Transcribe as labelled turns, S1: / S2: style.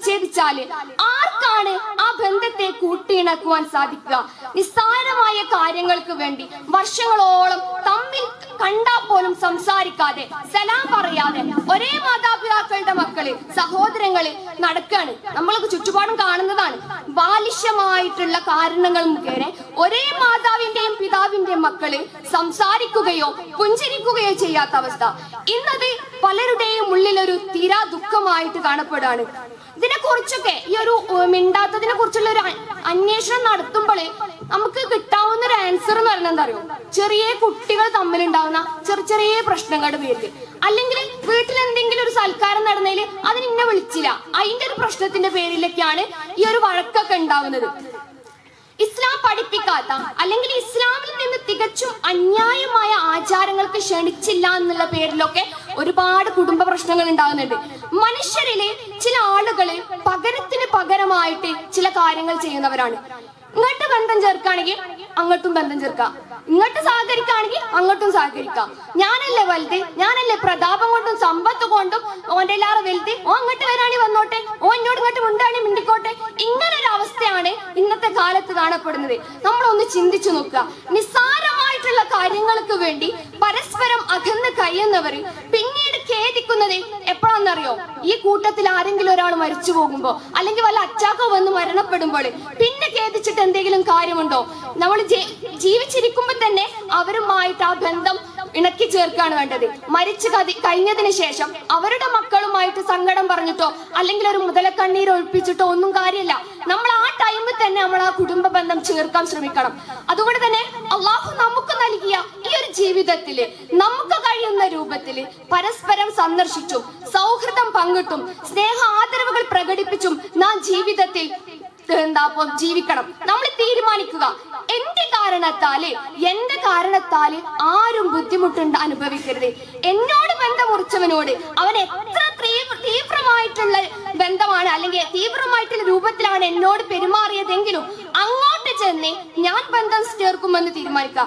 S1: വിച്ഛേദിച്ചാൽ ആർക്കാണ് ആ ബന്ധത്തെ കൂട്ടിയിണക്കുവാൻ സാധിക്കുക? നിസ്സാരമായ കാര്യങ്ങൾക്ക് വേണ്ടി വർഷങ്ങളോളം തമ്മിൽ കണ്ടാ പോലും സംസാരിക്കാതെ സലാം പറയാതെ ഒരേ മാതാപിതാക്കളുടെ മക്കൾ സഹോദരങ്ങൾ നടക്കാണ്. നമ്മൾക്ക് ചുറ്റുപാടും കാണുന്നതാണ്. ബാലിഷ്യമായിട്ടുള്ള കാരണങ്ങൾ മുഖേന മക്കൾ സംസാരിക്കുകയോ പുഞ്ചിരിക്കുകയോ ചെയ്യാത്ത അവസ്ഥ. ഇന്നത് പലരുടെയും ഉള്ളിൽ ഒരു തീരാ ദുഃഖമായിട്ട് കാണപ്പെടുകയാണ്. ഇതിനെ കുറിച്ചൊക്കെ ഈ ഒരു മിണ്ടാത്തതിനെ കുറിച്ചുള്ള ഒരു അന്വേഷണം നടത്തുമ്പോൾ നമുക്ക് കിട്ടാവുന്ന ഒരു ആൻസർ എന്ന് പറയുന്നത് എന്താ അറിയോ? ചെറിയ കുട്ടികൾ തമ്മിൽ ഉണ്ടാവുന്ന ചെറിയ ചെറിയ പ്രശ്നങ്ങളുടെ പേരിൽ അല്ലെങ്കിൽ വീട്ടിൽ എന്തെങ്കിലും ഒരു സൽക്കാരം നടന്നതിൽ അതിന് വിളിച്ചില്ല. അതിന്റെ ഒരു പ്രശ്നത്തിന്റെ പേരിലൊക്കെയാണ് ഈ ഒരു വഴക്കൊക്കെ ഉണ്ടാവുന്നത്. ഇസ്ലാം പഠിപ്പിക്കാത്ത അല്ലെങ്കിൽ ഇസ്ലാമിൽ നിന്ന് തികച്ചും അന്യായമായ ആചാരങ്ങൾക്ക് ക്ഷണിച്ചില്ല എന്നുള്ള പേരിലൊക്കെ ഒരുപാട് കുടുംബ പ്രശ്നങ്ങൾ ഉണ്ടാകുന്നുണ്ട്. മനുഷ്യരിലെ ചില ആളുകൾ പകരത്തിന് പകരമായിട്ട് ചില കാര്യങ്ങൾ ചെയ്യുന്നവരാണ്. ഇങ്ങോട്ട് ബന്ധം ചേർക്കുകയാണെങ്കിൽ അങ്ങോട്ടും ബന്ധം ചേർക്കാം ഇങ്ങോട്ട് സഹകരിക്കുകയാണെങ്കിൽ അങ്ങോട്ടും സഹകരിക്കാം ഞാനല്ലേ വലുത്? ഞാനല്ലേ പ്രതാപം കൊണ്ടും സമ്പത്ത് കൊണ്ടും ഓന്റെ എല്ലാവരും വലുത്? ഓ അങ്ങോട്ട് വരാണി വന്നോട്ടെ? ഓ എന്നോട് ഇങ്ങോട്ട് മുണ്ടാണി മിണ്ടിക്കോട്ടെ? ഇങ്ങനെ ഒരു അവസ്ഥയാണ് ഇന്നത്തെ കാലത്ത് കാണപ്പെടുന്നത്. നമ്മളൊന്ന് ചിന്തിച്ചു നോക്കുക. നിസ്സാരമായിട്ടുള്ള കാര്യങ്ങൾക്ക് വേണ്ടി പരസ്പരം അകന്ന് കഴിയുന്നവർ പിന്നീട് ഖേദിക്കുന്നത് എപ്പോഴാണെന്നറിയോ? ഈ കൂട്ടത്തിൽ ആരെങ്കിലും ഒരാൾ മരിച്ചു പോകുമ്പോ അല്ലെങ്കിൽ വല്ല അച്ചാക്കോ വന്ന് മരണപ്പെടുമ്പോൾ പിന്നെ ഖേദിച്ചിട്ട് എന്തെങ്കിലും കാര്യമുണ്ടോ? നമ്മൾ ജീവിച്ചിരിക്കുമ്പോ തന്നെ അവരുമായിട്ട് ആ ബന്ധം ഇണക്കി ചേർക്കാണ് വേണ്ടത്. മരിച്ചു കതി കഴിഞ്ഞതിന് ശേഷം അവരുടെ മക്കളുമായിട്ട് സങ്കടം പറഞ്ഞിട്ടോ അല്ലെങ്കിൽ ഒരു മുതലക്കണ്ണീർ ഒഴിപ്പിച്ചിട്ടോ ഒന്നും കാര്യമില്ല. നമ്മൾ ആ ടൈമിൽ തന്നെ നമ്മൾ ആ കുടുംബ ബന്ധം ചേർക്കാൻ ശ്രമിക്കണം. അതുകൊണ്ട് തന്നെ അള്ളാഹു നമുക്ക് നൽകിയ ഈ ഒരു ജീവിതത്തിൽ നമുക്ക് കഴിയുന്ന രൂപത്തിൽ പരസ്പരം സന്ദർശിച്ചും സൗഹൃദം പങ്കിട്ടും സ്നേഹ ആദരവുകൾ പ്രകടിപ്പിച്ചും നാം ജീവിതത്തിൽ എന്താ ജീവിക്കണം. നമ്മൾ തീരുമാനിക്കുക. എന്റെ കാരണത്താൽ എന്റെ കാരണത്താൽ ആരും ബുദ്ധിമുട്ടുണ്ട് അനുഭവിക്കരുത്. എന്നോട് ബന്ധം മുറിച്ചവനോട് അവൻ എത്ര തീവ്രമായിട്ടുള്ള ബന്ധമാണ് അല്ലെങ്കിൽ തീവ്രമായിട്ടുള്ള രൂപത്തിലാണ് എന്നോട് പെരുമാറിയതെങ്കിലും അങ്ങോട്ട് ചെന്ന് ഞാൻ ബന്ധം ചേർക്കുമെന്ന് തീരുമാനിക്കുക.